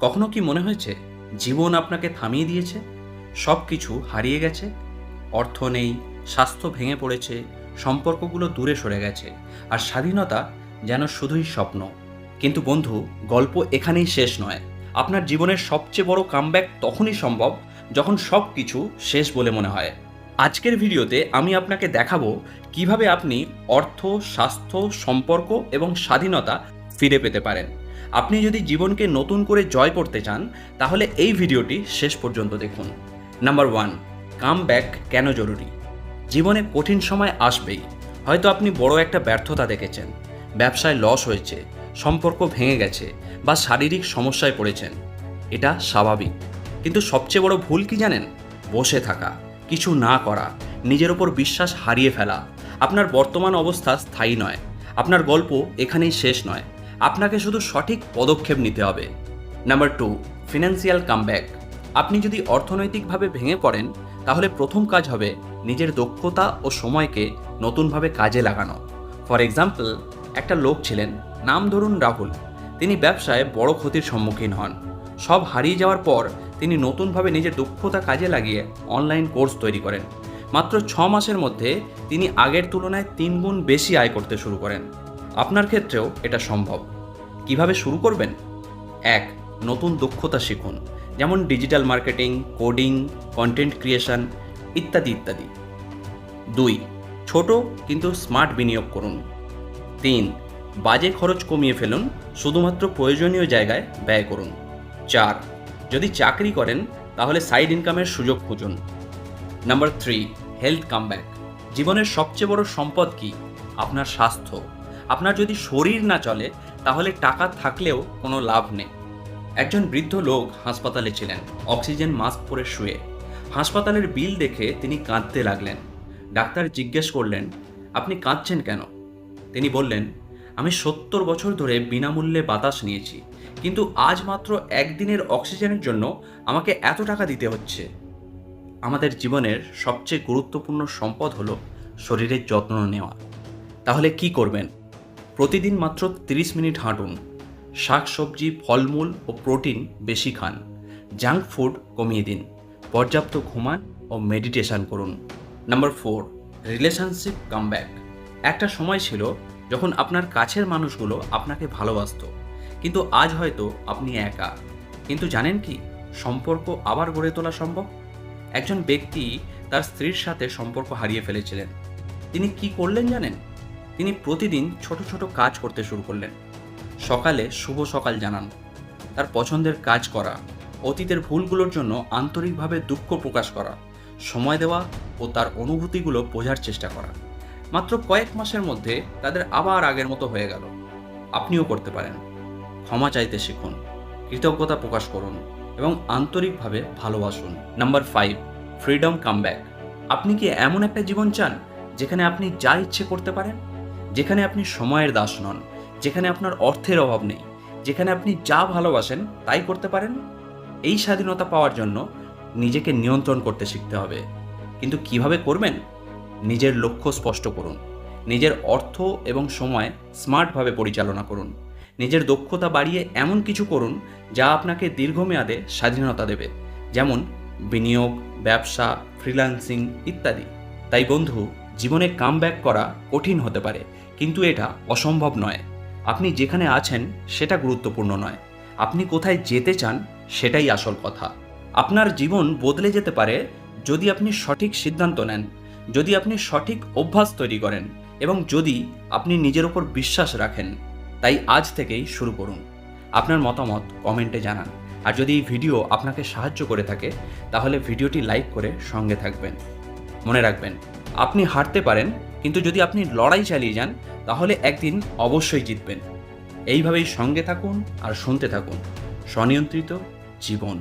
কখনো কি মনে হয়েছে, জীবন আপনাকে থামিয়ে দিয়েছে? সব কিছু হারিয়ে গেছে, অর্থ নেই, স্বাস্থ্য ভেঙে পড়েছে, সম্পর্কগুলো দূরে সরে গেছে, আর স্বাধীনতা যেন শুধুই স্বপ্ন। কিন্তু বন্ধু, গল্প এখানেই শেষ নয়। আপনার জীবনের সবচেয়ে বড় কামব্যাক তখনই সম্ভব যখন সব কিছু শেষ বলে মনে হয়। আজকের ভিডিওতে আমি আপনাকে দেখাবো কীভাবে আপনি অর্থ, স্বাস্থ্য, সম্পর্ক এবং স্বাধীনতা ফিরে পেতে পারেন। আপনি যদি জীবনকে নতুন করে জয় করতে চান, তাহলে এই ভিডিওটি শেষ পর্যন্ত দেখুন। নাম্বার ওয়ান, কাম ব্যাক কেন জরুরি? জীবনে কঠিন সময় আসবেই। হয়তো আপনি বড় একটা ব্যর্থতা দেখেছেন, ব্যবসায় লস হয়েছে, সম্পর্ক ভেঙে গেছে বা শারীরিক সমস্যায় পড়েছেন। এটা স্বাভাবিক। কিন্তু সবচেয়ে বড় ভুল কি জানেন? বসে থাকা, কিছু না করা, নিজের ওপর বিশ্বাস হারিয়ে ফেলা। আপনার বর্তমান অবস্থা স্থায়ী নয়। আপনার গল্প এখানেই শেষ নয়। আপনাকে শুধু সঠিক পদক্ষেপ নিতে হবে। নাম্বার টু ফিনান্সিয়াল কামব্যাক আপনি যদি অর্থনৈতিকভাবে ভেঙে পড়েন, তাহলে প্রথম কাজ হবে নিজের দক্ষতা ও সময়কে নতুনভাবে কাজে লাগানো। ফর এক্সাম্পল একটা লোক ছিলেন, নাম ধরুন রাহুল। তিনি ব্যবসায় বড় ক্ষতির সম্মুখীন হন। সব হারিয়ে যাওয়ার পর তিনি নতুনভাবে নিজের দক্ষতা কাজে লাগিয়ে অনলাইন কোর্স তৈরি করেন। মাত্র ছ মাসের মধ্যে তিনি আগের তুলনায় তিন গুণ বেশি আয় করতে শুরু করেন। আপনার ক্ষেত্রেও এটা সম্ভব। কীভাবে শুরু করবেন? এক, নতুন দক্ষতা শিখুন, যেমন digital marketing, coding, content creation ইত্যাদি ইত্যাদি। দুই, ছোট কিন্তু স্মার্ট বিনিয়োগ করুন। তিন, বাজে খরচ কমিয়ে ফেলুন, শুধুমাত্র প্রয়োজনীয় জায়গায় ব্যয় করুন। চার, যদি চাকরি করেন, তাহলে সাইড ইনকামের সুযোগ খুঁজুন। Number three, health comeback. জীবনের সবচেয়ে বড় সম্পদ কি? আপনার স্বাস্থ্য। আপনার যদি শরীর না চলে, তাহলে টাকা থাকলেও কোনো লাভ নেই। একজন বৃদ্ধ লোক হাসপাতালে ছিলেন, অক্সিজেন মাস্ক পরে শুয়ে। হাসপাতালের বিল দেখে তিনি কাঁদতে লাগলেন। ডাক্তার জিজ্ঞেস করলেন, আপনি কাঁদছেন কেন? তিনি বললেন, আমি সত্তর বছর ধরে বিনামূল্যে বাতাস নিয়েছি, কিন্তু আজ মাত্র একদিনের অক্সিজেনের জন্য আমাকে এত টাকা দিতে হচ্ছে। আমাদের জীবনের সবচেয়ে গুরুত্বপূর্ণ সম্পদ হলো শরীরের যত্ন নেওয়া। তাহলে কি করবেন? প্রতিদিন মাত্র 30 মিনিট হাঁটুন। শাক সবজি ফলমূল ও প্রোটিন বেশি খান। জাঙ্ক ফুড কমিয়ে দিন। পর্যাপ্ত ঘুমান ও মেডিটেশন করুন। Number four, relationship comeback. একটা সময় ছিল যখন আপনার কাছের মানুষগুলো আপনাকে ভালোবাসত, কিন্তু আজ হয়তো আপনি একা। কিন্তু জানেন কি, সম্পর্ক আবার গড়ে তোলা সম্ভব? একজন ব্যক্তি তার স্ত্রীর সাথে সম্পর্ক হারিয়ে ফেলেছিলেন। তিনি কি করলেন জানেন? তিনি প্রতিদিন ছোট ছোট কাজ করতে শুরু করলেন। সকালে শুভ সকাল জানান। তার পছন্দের কাজ করা, অতীতের ভুলগুলোর জন্য আন্তরিকভাবে দুঃখ প্রকাশ করা, সময় দেওয়া ও তার অনুভূতিগুলো বোঝার চেষ্টা করা। মাত্র কয়েক মাসের মধ্যে তাদের আবার আগের মতো হয়ে গেল। আপনিও করতে পারেন। ক্ষমা চাইতে শিখুন, কৃতজ্ঞতা প্রকাশ করুন এবং আন্তরিকভাবে ভালোবাসুন। Number five, freedom comeback. আপনি কি এমন একটা জীবন চান যেখানে আপনি যা ইচ্ছে করতে পারেন? যেখানে আপনি সময়ের দাস নন, যেখানে আপনার অর্থের অভাব নেই, যেখানে আপনি যা ভালোবাসেন তাই করতে পারেন, এই স্বাধীনতা পাওয়ার জন্য নিজেকে নিয়ন্ত্রণ করতে শিখতে হবে। কিন্তু কীভাবে করবেন? নিজের লক্ষ্য স্পষ্ট করুন। নিজের অর্থ এবং সময় স্মার্টভাবে পরিচালনা করুন। নিজের দক্ষতা বাড়িয়ে এমন কিছু করুন যা আপনাকে দীর্ঘমেয়াদে স্বাধীনতা দেবে। যেমন বিনিয়োগ, ব্যবসা ফ্রিল্যান্সিং ইত্যাদি। তাই বন্ধু জীবনে কাম করা কঠিন হতে পারে, কিন্তু এটা অসম্ভব নয়। আপনি যেখানে আছেন সেটা গুরুত্বপূর্ণ নয়। আপনি কোথায় যেতে চান সেটাই আসল কথা। আপনার জীবন বদলে যেতে পারে যদি আপনি সঠিক সিদ্ধান্ত নেন, যদি আপনি সঠিক অভ্যাস তৈরি করেন এবং যদি আপনি নিজের ওপর বিশ্বাস রাখেন। তাই আজ থেকেই শুরু করুন। আপনার মতামত কমেন্টে জানান। আর যদি এই ভিডিও আপনাকে সাহায্য করে থাকে, তাহলে ভিডিওটি লাইক করে সঙ্গে থাকবেন। মনে রাখবেন আপনি হারতে পারেন, কিন্তু যদি আপনি লড়াই চালিয়ে যান, তাহলে একদিন অবশ্যই জিতবেন। এইভাবেই সঙ্গে থাকুন আর শুনতে থাকুন। স্বনিয়ন্ত্রিত জীবন।